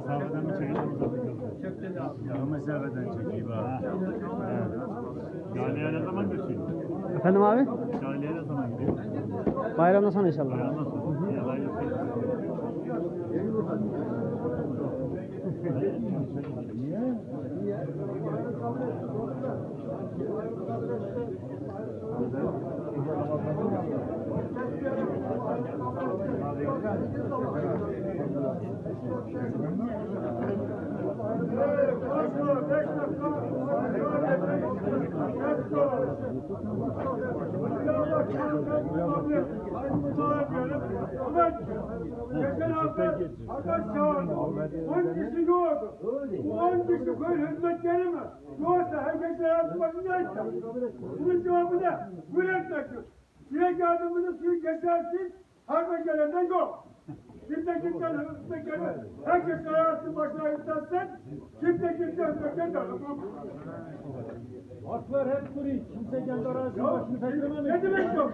mesafeden mi çekelim uzaktan Yakın mesafeden çekeyim ha. Evet. Galiye ne zaman geçiyor? Efendim abi? Galiye ne zaman gidiyor? Bayramdan sonra inşallah. Ayağından sonra. Yalan yok. Geçen Bunun cevabı ne? Müretmektir. Direk yardımını suyu kesersin, harba gelenden yok. Kimse kimden hizmet gelmez. Herkes hayatı başına istersen, kimse kimden hizmet gelmez. Haklar hep kuru. Kimse kendi arasında başını Ne demek yok?